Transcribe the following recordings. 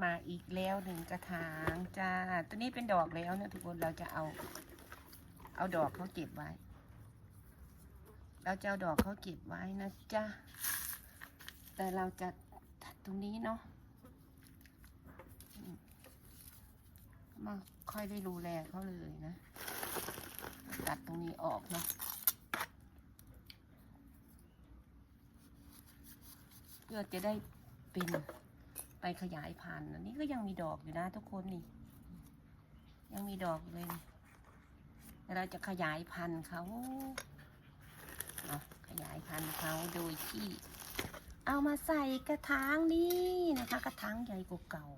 มาอีกแล้วหนึ่งกระถางจ้า ตัวนี้เป็นดอกแล้วนะทุกคนเราจะเอา เอาดอกเขาเก็บไว้ เราจะเอาดอกเขาเก็บไว้นะจ๊ะแต่เราจะตัดตรงนี้เนาะมไมาค่อยได้ดูแลเขาเลยนะ ตัดตรงนี้ออกเนาะเพื่อจะได้เป็น ไปขยายพันธุ์อันนี้ก็ยังมีดอกอยู่นะทุกคนนี่ ยังมีดอกอยู่เลยแต่เราจะขยายพันธุ์เขาเนาะขยายพันธุ์เขาโดยที่ เอามาใส่กระถางนี้นะคะ กระถางใหญ่กว่าเก่า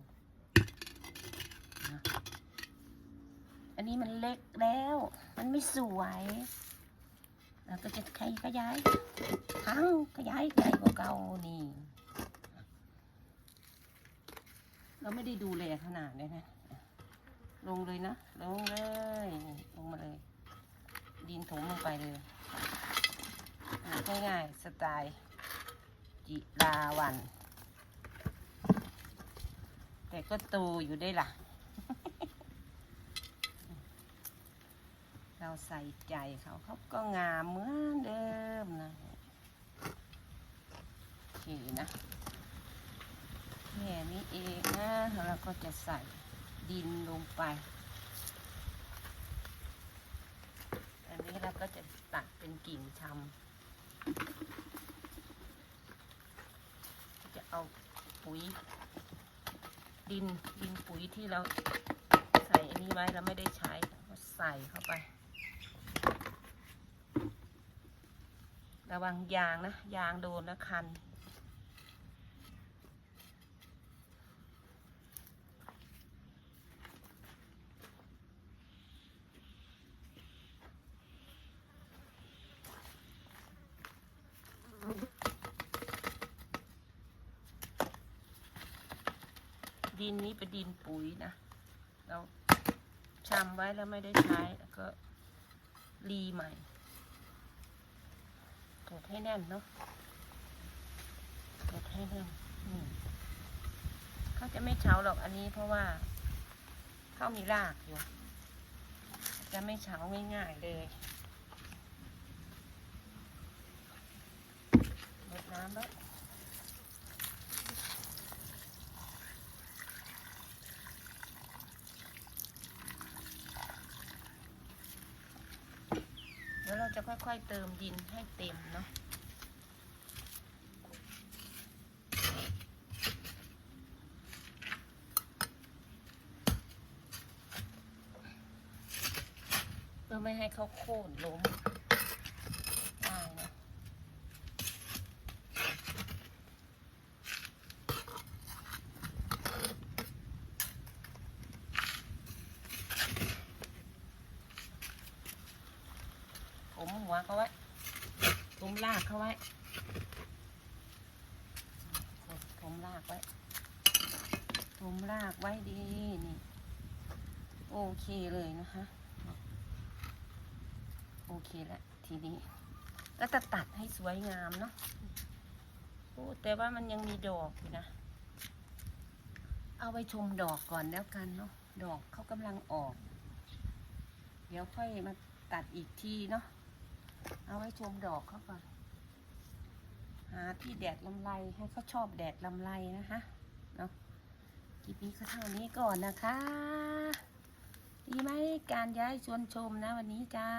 อันนี้มันเล็กแล้ว มันไม่สวยเราก็จะขยขยาย ทั้งขยายใหญ่กว่าเก่านี่ เราไม่ได้ดูแลขนาดเลยนะ ลงเลยนะ ลงเลย ลงมาเลย ดินถมลงไปเลย ง่ายๆ สไตล์ จิราวัน แต่ก็โตอยู่ได้ล่ะ เราใส่ใจเขาเขาก็งามเหมือนเดิมนะ โอเคนะ แค่นี้เองนะแล้วเราก็จะใส่ดินลงไป อันนี้เราก็จะตัดเป็นกิ่งชำจะเอาปุ๋ย ดินดินปุ๋ยที่เราใส่อันนี้ไว้เราไม่ได้ใช้ก็ใส่เข้าไป ระวังยางนะ ยางโดนนะคัน ดินนี้เป็นดินปุ๋ยนะ เราชำไว้แล้วไม่ได้ใช้แล้วก็รีใหม่กดให้แน่นเนาะกดให้แน่นเขาจะไม่เฉาหรอกอันนี้เพราะว่าเขามีรากอยู่ จะไม่เฉาง่ายๆเลยลดน้ำแล้ว เดี๋ยวเราจะค่อยๆเติมดินให้เต็มเนาะเพื่อไม่ให้เขาโค่นล้มได้นะ ผ มหัวเขาไว้ผมลากเขาไว้ผมลากไว้ผมลากไว้ดีนี่โอเคเลยนะคะ โอเคแล้วทีนี้ก็จะตัดให้สวยงามเนาะโอ้แต่ว่ามันยังมีดอกอยู่นะ เอาไปชมดอกก่อนแล้วกันเนาะดอกเขากำลังออก เดี๋ยวค่อยมาตัดอีกทีเนาะ เอาไว้ชมดอกเขาก่อน หาที่แดดลำไรให้เขาชอบแดดลำไรนะคะเนาะคลิปนี้ก็เท่านี้ก่อนนะคะ ดีไหมการย้ายชวนชมนะวันนี้จ้า